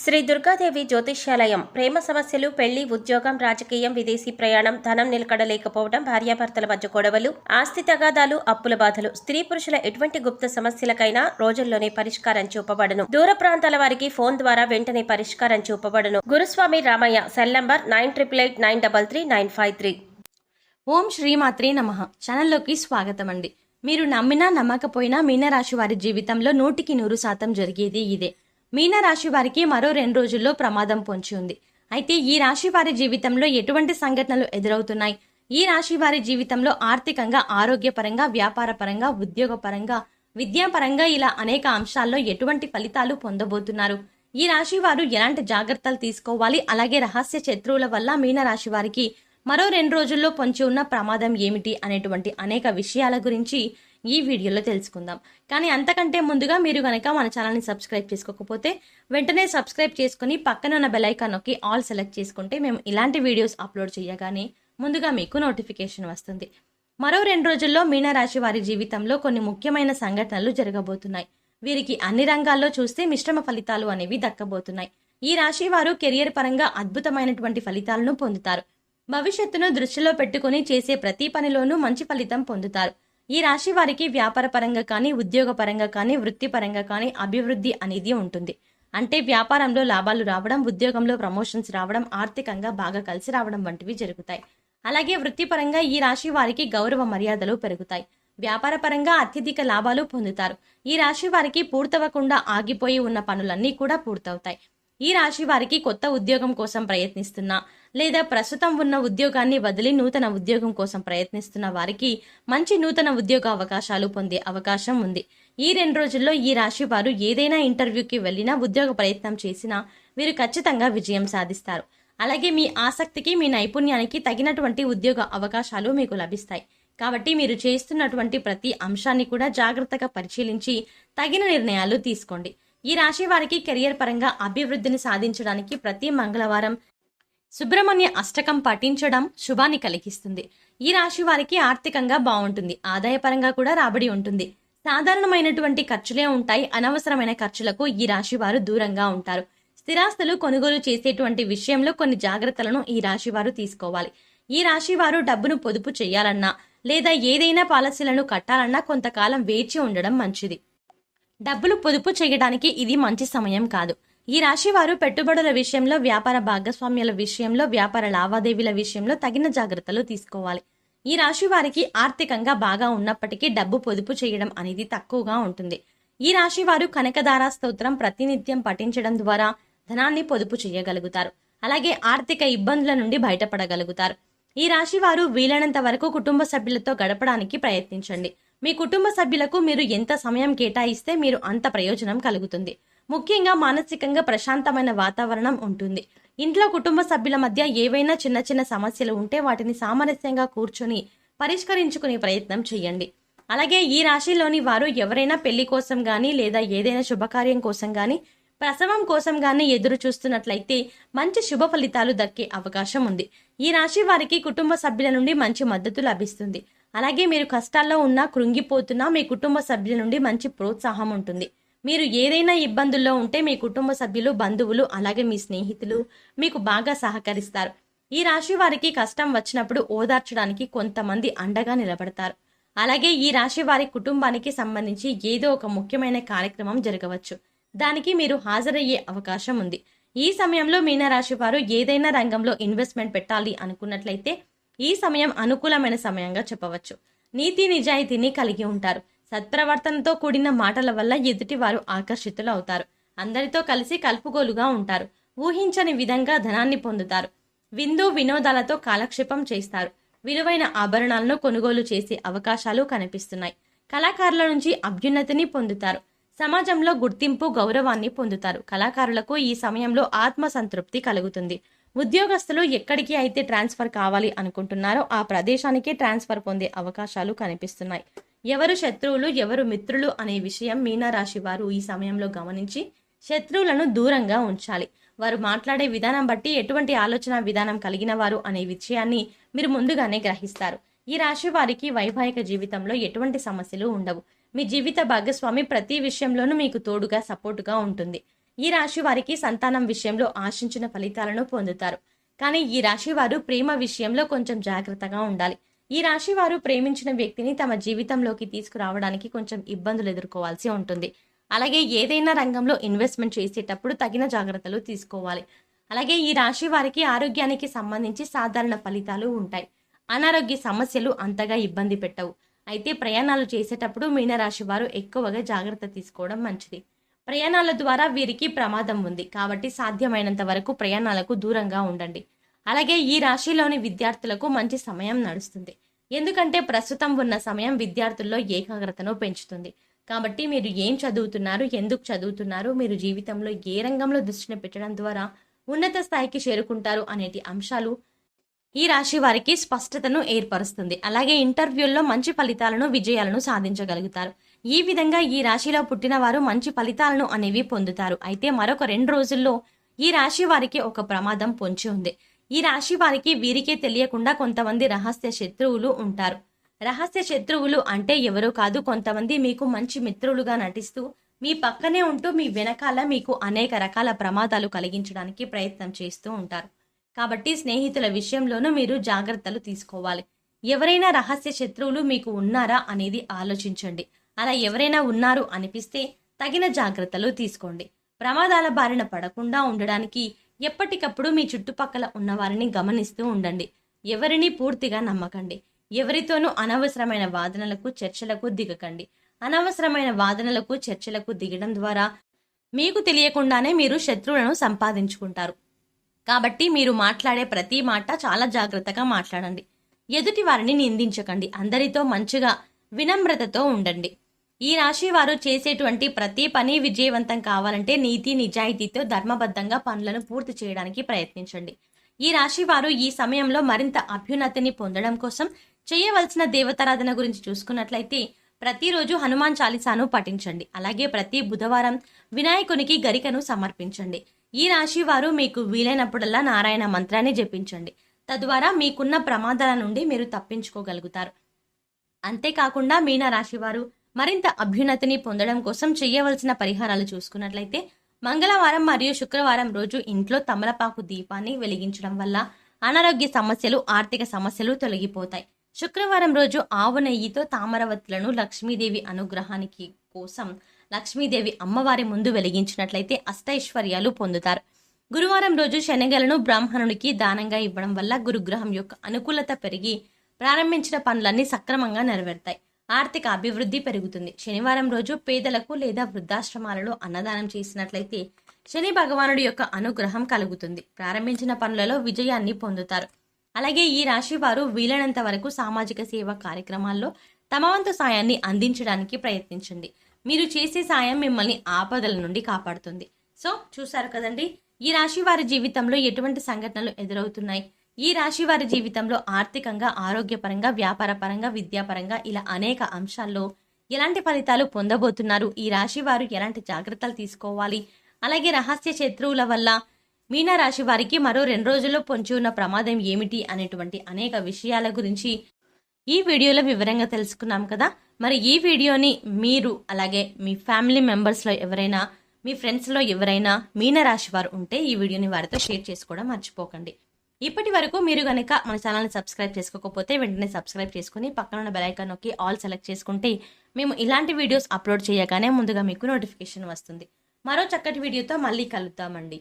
శ్రీ దుర్గాదేవి జ్యోతిష్యాలయం. ప్రేమ సమస్యలు పెళ్ళి ఉద్యోగం రాజకీయం విదేశీ ప్రయాణం ధనం నిలకడలేకపోవడం భార్యాభర్తల మధ్య గొడవలు ఆస్తి తగాదాలు అప్పుల బాధలు. స్త్రీ పురుషుల ఎటువంటి గుప్త సమస్యలకైనా రోజుల్లోనే పరిష్కారం చూపబడను. దూర ప్రాంతాల వారికి ఫోన్ ద్వారా వెంటనే పరిష్కారం చూపబడను. Guruswamy Ramaiah cell number nine triple eight nine double three nine five three. ఓం శ్రీమాత్రే నమ. ఛానల్లోకి స్వాగతం అండి. మీరు నమ్మినా నమ్మకపోయినా మీనరాశి వారి జీవితంలో నూటికి నూరు శాతం జరిగేది ఇదే. మీనరాశి వారికి మరో రెండు రోజుల్లో ప్రమాదం పొంచి ఉంది. అయితే ఈ రాశి వారి జీవితంలో ఎటువంటి సంఘటనలు ఎదురవుతున్నాయి? ఈ రాశి వారి జీవితంలో ఆర్థికంగా ఆరోగ్యపరంగా వ్యాపారపరంగా ఉద్యోగపరంగా విద్యాపరంగా ఇలా అనేక అంశాల్లో ఎటువంటి ఫలితాలు పొందబోతున్నారు? ఈ రాశి వారు ఎలాంటి జాగ్రత్తలు తీసుకోవాలి? అలాగే రహస్య శత్రువుల వల్ల మీనరాశి వారికి మరో రెండు రోజుల్లో పొంచి ఉన్న ప్రమాదం ఏమిటి? అనేటువంటి అనేక విషయాల గురించి ఈ వీడియోలో తెలుసుకుందాం. కానీ అంతకంటే ముందుగా మీరు కనుక మన ఛానల్ని సబ్స్క్రైబ్ చేసుకోకపోతే వెంటనే సబ్స్క్రైబ్ చేసుకుని పక్కన ఉన్న బెలైకాన్ నొక్కి ఆల్ సెలెక్ట్ చేసుకుంటే మేము ఇలాంటి వీడియోస్ అప్లోడ్ చేయగానే ముందుగా మీకు నోటిఫికేషన్ వస్తుంది. మరో రెండు రోజుల్లో మీనరాశి వారి జీవితంలో కొన్ని ముఖ్యమైన సంఘటనలు జరగబోతున్నాయి. వీరికి అన్ని రంగాల్లో చూస్తే మిశ్రమ ఫలితాలు అనేవి దక్కబోతున్నాయి. ఈ రాశి వారు కెరియర్ పరంగా అద్భుతమైనటువంటి ఫలితాలను పొందుతారు. భవిష్యత్తును దృష్టిలో పెట్టుకుని చేసే ప్రతి పనిలోనూ మంచి ఫలితం పొందుతారు. ఈ రాశి వారికి వ్యాపార పరంగా కానీ ఉద్యోగ పరంగా కానీ వృత్తిపరంగా కానీ అభివృద్ధి అనేది ఉంటుంది. అంటే వ్యాపారంలో లాభాలు రావడం ఉద్యోగంలో ప్రమోషన్స్ రావడం ఆర్థికంగా బాగా కలిసి రావడం వంటివి జరుగుతాయి. అలాగే వృత్తిపరంగా ఈ రాశి వారికి గౌరవ మర్యాదలు పెరుగుతాయి. వ్యాపార పరంగా అత్యధిక లాభాలు పొందుతారు. ఈ రాశి వారికి పూర్తవకుండా ఆగిపోయి ఉన్న పనులన్నీ కూడా పూర్తవుతాయి. ఈ రాశి వారికి కొత్త ఉద్యోగం కోసం ప్రయత్నిస్తున్నా లేదా ప్రస్తుతం ఉన్న ఉద్యోగాన్ని వదిలి నూతన ఉద్యోగం కోసం ప్రయత్నిస్తున్న వారికి మంచి నూతన ఉద్యోగ అవకాశాలు పొందే అవకాశం ఉంది. ఈ రెండు రోజుల్లో ఈ రాశి వారు ఏదైనా ఇంటర్వ్యూకి వెళ్ళినా ఉద్యోగ ప్రయత్నం చేసినా వీరు ఖచ్చితంగా విజయం సాధిస్తారు. అలాగే మీ ఆసక్తికి మీ నైపుణ్యానికి తగినటువంటి ఉద్యోగ అవకాశాలు మీకు లభిస్తాయి. కాబట్టి మీరు చేస్తున్నటువంటి ప్రతి అంశాన్ని కూడా జాగ్రత్తగా పరిశీలించి తగిన నిర్ణయాలు తీసుకోండి. ఈ రాశి వారికి కెరియర్ పరంగా అభివృద్ధిని సాధించడానికి ప్రతి మంగళవారం సుబ్రహ్మణ్య అష్టకం పఠించడం శుభాన్ని కలిగిస్తుంది. ఈ రాశి వారికి ఆర్థికంగా బాగుంటుంది. ఆదాయపరంగా కూడా రాబడి ఉంటుంది. సాధారణమైనటువంటి ఖర్చులే ఉంటాయి. అనవసరమైన ఖర్చులకు ఈ రాశి వారు దూరంగా ఉంటారు. స్థిరాస్తులు కొనుగోలు చేసేటువంటి విషయంలో కొన్ని జాగ్రత్తలను ఈ రాశి వారు తీసుకోవాలి. ఈ రాశి వారు డబ్బును పొదుపు చేయాలన్నా లేదా ఏదైనా పాలసీలను కట్టాలన్నా కొంతకాలం వేచి ఉండడం మంచిది. డబ్బులు పొదుపు చేయడానికి ఇది మంచి సమయం కాదు. ఈ రాశి వారు పెట్టుబడుల విషయంలో వ్యాపార భాగస్వామ్యాల విషయంలో వ్యాపార లావాదేవీల విషయంలో తగిన జాగ్రత్తలు తీసుకోవాలి. ఈ రాశి వారికి ఆర్థికంగా బాగా ఉన్నప్పటికీ డబ్బు పొదుపు చేయడం అనేది తక్కువగా ఉంటుంది. ఈ రాశి వారు కనకదార స్తోత్రం ప్రతినిత్యం పఠించడం ద్వారా ధనాన్ని పొదుపు చేయగలుగుతారు. అలాగే ఆర్థిక ఇబ్బందుల నుండి బయటపడగలుగుతారు. ఈ రాశి వారు వీలైనంత వరకు కుటుంబ సభ్యులతో గడపడానికి ప్రయత్నించండి. మీ కుటుంబ సభ్యులకు మీరు ఎంత సమయం కేటాయిస్తే మీరు అంత ప్రయోజనం కలుగుతుంది. ముఖ్యంగా మానసికంగా ప్రశాంతమైన వాతావరణం ఉంటుంది. ఇంట్లో కుటుంబ సభ్యుల మధ్య ఏవైనా చిన్న చిన్న సమస్యలు ఉంటే వాటిని సామరస్యంగా కూర్చొని పరిష్కరించుకునే ప్రయత్నం చేయండి. అలాగే ఈ రాశిలోని వారు ఎవరైనా పెళ్ళి కోసం కానీ లేదా ఏదైనా శుభకార్యం కోసం కానీ ప్రసవం కోసం కానీ ఎదురు చూస్తున్నట్లయితే మంచి శుభ ఫలితాలు దక్కే అవకాశం ఉంది. ఈ రాశి వారికి కుటుంబ సభ్యుల నుండి మంచి మద్దతు లభిస్తుంది. అలాగే మీరు కష్టాల్లో ఉన్నా కృంగిపోతున్నా మీ కుటుంబ సభ్యుల నుండి మంచి ప్రోత్సాహం ఉంటుంది. మీరు ఏదైనా ఇబ్బందుల్లో ఉంటే మీ కుటుంబ సభ్యులు బంధువులు అలాగే మీ స్నేహితులు మీకు బాగా సహకరిస్తారు. ఈ రాశి వారికి కష్టం వచ్చినప్పుడు ఓదార్చడానికి కొంతమంది అండగా నిలబడతారు. అలాగే ఈ రాశి వారి కుటుంబానికి సంబంధించి ఏదో ఒక ముఖ్యమైన కార్యక్రమం జరగవచ్చు. దానికి మీరు హాజరయ్యే అవకాశం ఉంది. ఈ సమయంలో మీనరాశి వారు ఏదైనా రంగంలో ఇన్వెస్ట్మెంట్ పెట్టాలి అనుకున్నట్లయితే ఈ సమయం అనుకూలమైన సమయంగా చెప్పవచ్చు. నీతి నిజాయితీని కలిగి ఉంటారు. సత్ప్రవర్తనతో కూడిన మాటల వల్ల ఎదుటి వారు ఆకర్షితులు అవుతారు. అందరితో కలిసి కలుపుగోలుగా ఉంటారు. ఊహించని విధంగా ధనాన్ని పొందుతారు. విందు వినోదాలతో కాలక్షేపం చేస్తారు. విలువైన ఆభరణాలను కొనుగోలు చేసే అవకాశాలు కనిపిస్తున్నాయి. కళాకారుల నుంచి అభ్యున్నతిని పొందుతారు. సమాజంలో గుర్తింపు గౌరవాన్ని పొందుతారు. కళాకారులకు ఈ సమయంలో ఆత్మ సంతృప్తి కలుగుతుంది. ఉద్యోగస్తులు ఎక్కడికి అయితే ట్రాన్స్ఫర్ కావాలి అనుకుంటున్నారో ఆ ప్రదేశానికే ట్రాన్స్ఫర్ పొందే అవకాశాలు కనిపిస్తున్నాయి. ఎవరు శత్రువులు ఎవరు మిత్రులు అనే విషయం మీనారాశి వారు ఈ సమయంలో గమనించి శత్రువులను దూరంగా ఉంచాలి. వారు మాట్లాడే విధానం బట్టి ఎటువంటి ఆలోచన విధానం కలిగిన వారు అనే విషయాన్ని మీరు ముందుగానే గ్రహిస్తారు. ఈ రాశి వారికి వైవాహిక జీవితంలో ఎటువంటి సమస్యలు ఉండవు. మీ జీవిత భాగస్వామి ప్రతి విషయంలోనూ మీకు తోడుగా సపోర్టుగా ఉంటుంది. ఈ రాశి వారికి సంతానం విషయంలో ఆశించిన ఫలితాలను పొందుతారు. కానీ ఈ రాశి వారు ప్రేమ విషయంలో కొంచెం జాగ్రత్తగా ఉండాలి. ఈ రాశి వారు ప్రేమించిన వ్యక్తిని తమ జీవితంలోకి తీసుకురావడానికి కొంచెం ఇబ్బందులు ఎదుర్కోవాల్సి ఉంటుంది. అలాగే ఏదైనా రంగంలో ఇన్వెస్ట్మెంట్ చేసేటప్పుడు తగిన జాగ్రత్తలు తీసుకోవాలి. అలాగే ఈ రాశి వారికి ఆరోగ్యానికి సంబంధించి సాధారణ ఫలితాలు ఉంటాయి. అనారోగ్య సమస్యలు అంతగా ఇబ్బంది పెట్టవు. అయితే ప్రయాణాలు చేసేటప్పుడు మీనరాశి వారు ఎక్కువగా జాగ్రత్త తీసుకోవడం మంచిది. ప్రయాణాల ద్వారా వీరికి ప్రమాదం ఉంది. కాబట్టి సాధ్యమైనంత వరకు ప్రయాణాలకు దూరంగా ఉండండి. అలాగే ఈ రాశిలోని విద్యార్థులకు మంచి సమయం నడుస్తుంది. ఎందుకంటే ప్రస్తుతం ఉన్న సమయం విద్యార్థుల్లో ఏకాగ్రతను పెంచుతుంది. కాబట్టి మీరు ఏం చదువుతున్నారు ఎందుకు చదువుతున్నారు మీరు జీవితంలో ఏ రంగంలో దృష్టిని పెట్టడం ద్వారా ఉన్నత స్థాయికి చేరుకుంటారు అనేటి అంశాలు ఈ రాశి వారికి స్పష్టతను ఏర్పరుస్తుంది. అలాగే ఇంటర్వ్యూల్లో మంచి ఫలితాలను విజయాలను సాధించగలుగుతారు. ఈ విధంగా ఈ రాశిలో పుట్టిన వారు మంచి ఫలితాలను అనేవి పొందుతారు. అయితే మరొక రెండు రోజుల్లో ఈ రాశి వారికి ఒక ప్రమాదం పొంచి ఉంది. ఈ రాశి వారికి వీరికే తెలియకుండా కొంతమంది రహస్య శత్రువులు ఉంటారు. రహస్య శత్రువులు అంటే ఎవరో కాదు కొంతమంది మీకు మంచి మిత్రులుగా నటిస్తూ మీ పక్కనే ఉంటూ మీ వెనకాల మీకు అనేక రకాల ప్రమాదాలు కలిగించడానికి ప్రయత్నం చేస్తూ ఉంటారు. కాబట్టి స్నేహితుల విషయంలోనూ మీరు జాగ్రత్తలు తీసుకోవాలి. ఎవరైనా రహస్య శత్రువులు మీకు ఉన్నారా అనేది ఆలోచించండి. అలా ఎవరైనా ఉన్నారు అనిపిస్తే తగిన జాగ్రత్తలు తీసుకోండి. ప్రమాదాల బారిన పడకుండా ఉండడానికి ఎప్పటికప్పుడు మీ చుట్టుపక్కల ఉన్న వారిని గమనిస్తూ ఉండండి. ఎవరిని పూర్తిగా నమ్మకండి. ఎవరితోనూ అనవసరమైన వాదనలకు చర్చలకు దిగకండి. అనవసరమైన వాదనలకు చర్చలకు దిగడం ద్వారా మీకు తెలియకుండానే మీరు శత్రువులను సంపాదించుకుంటారు. కాబట్టి మీరు మాట్లాడే ప్రతి మాట చాలా జాగ్రత్తగా మాట్లాడండి. ఎదుటి వారిని నిందించకండి. అందరితో మంచిగా వినమ్రతతో ఉండండి. ఈ రాశి వారు చేసేటువంటి ప్రతి పని విజయవంతం కావాలంటే నీతి నిజాయితీతో ధర్మబద్ధంగా పనులను పూర్తి చేయడానికి ప్రయత్నించండి. ఈ రాశి వారు ఈ సమయంలో మరింత అభ్యున్నతిని పొందడం కోసం చేయవలసిన దేవతారాధన గురించి చూసుకున్నట్లయితే ప్రతిరోజు హనుమాన్ చాలీసాను పఠించండి. అలాగే ప్రతి బుధవారం వినాయకునికి గరికను సమర్పించండి. ఈ రాశి వారు మీకు వీలైనప్పుడల్లా నారాయణ మంత్రాన్ని జపించండి. తద్వారా మీకున్న ప్రమాదాల నుండి మీరు తప్పించుకోగలుగుతారు. అంతేకాకుండా మీన రాశి వారు మరింత అభ్యున్నతిని పొందడం కోసం చేయవలసిన పరిహారాలు చూసుకున్నట్లయితే మంగళవారం మరియు శుక్రవారం రోజు ఇంట్లో తమలపాకు దీపాన్ని వెలిగించడం వల్ల అనారోగ్య సమస్యలు ఆర్థిక సమస్యలు తొలగిపోతాయి. శుక్రవారం రోజు ఆవు నెయ్యితో తామరవత్తులను లక్ష్మీదేవి అనుగ్రహానికి కోసం లక్ష్మీదేవి అమ్మవారి ముందు వెలిగించినట్లయితే అష్టైశ్వర్యాలు పొందుతారు. గురువారం రోజు శనగలను బ్రాహ్మణునికి దానంగా ఇవ్వడం వల్ల గురుగ్రహం యొక్క అనుకూలత పెరిగి ప్రారంభించిన పనులన్నీ సక్రమంగా నెరవేరుతాయి. ఆర్థిక అభివృద్ధి పెరుగుతుంది. శనివారం రోజు పేదలకు లేదా వృద్ధాశ్రమాలలో అన్నదానం చేసినట్లయితే శని భగవానుడి యొక్క అనుగ్రహం కలుగుతుంది. ప్రారంభించిన పనులలో విజయాన్ని పొందుతారు. అలాగే ఈ రాశి వారు వీలైనంత వరకు సామాజిక సేవ కార్యక్రమాల్లో తమ వంతు సాయాన్ని అందించడానికి ప్రయత్నించండి. మీరు చేసే సాయం మిమ్మల్ని ఆపదల నుండి కాపాడుతుంది. సో చూసారు కదండి? ఈ రాశి వారి జీవితంలో ఎటువంటి సంఘటనలు ఎదురవుతున్నాయి? ఈ రాశి వారి జీవితంలో ఆర్థికంగా ఆరోగ్యపరంగా వ్యాపారపరంగా విద్యాపరంగా ఇలా అనేక అంశాల్లో ఎలాంటి ఫలితాలు పొందబోతున్నారు? ఈ రాశి వారు ఎలాంటి జాగ్రత్తలు తీసుకోవాలి? అలాగే రహస్య శత్రువుల వల్ల మీనా రాశి వారికి మరో రెండు రోజుల్లో పొంచి ఉన్న ప్రమాదం ఏమిటి? అనేటువంటి అనేక విషయాల గురించి ఈ వీడియోలో వివరంగా తెలుసుకున్నాం కదా. మరి ఈ వీడియోని మీరు అలాగే మీ ఫ్యామిలీ మెంబర్స్లో ఎవరైనా మీ ఫ్రెండ్స్లో ఎవరైనా మీన రాశి వారు ఉంటే ఈ వీడియోని వారితో షేర్ చేసుకోవడం మర్చిపోకండి. ఇప్పటి వరకు మీరు కనుక మన ఛానల్ని సబ్స్క్రైబ్ చేసుకోకపోతే వెంటనే సబ్స్క్రైబ్ చేసుకుని పక్కన ఉన్న బెలైకాన్ నొక్కి ఆల్ సెలెక్ట్ చేసుకుంటే మేము ఇలాంటి వీడియోస్ అప్లోడ్ చేయగానే ముందుగా మీకు నోటిఫికేషన్ వస్తుంది. మరో చక్కటి వీడియోతో మళ్ళీ కలుద్దామండి.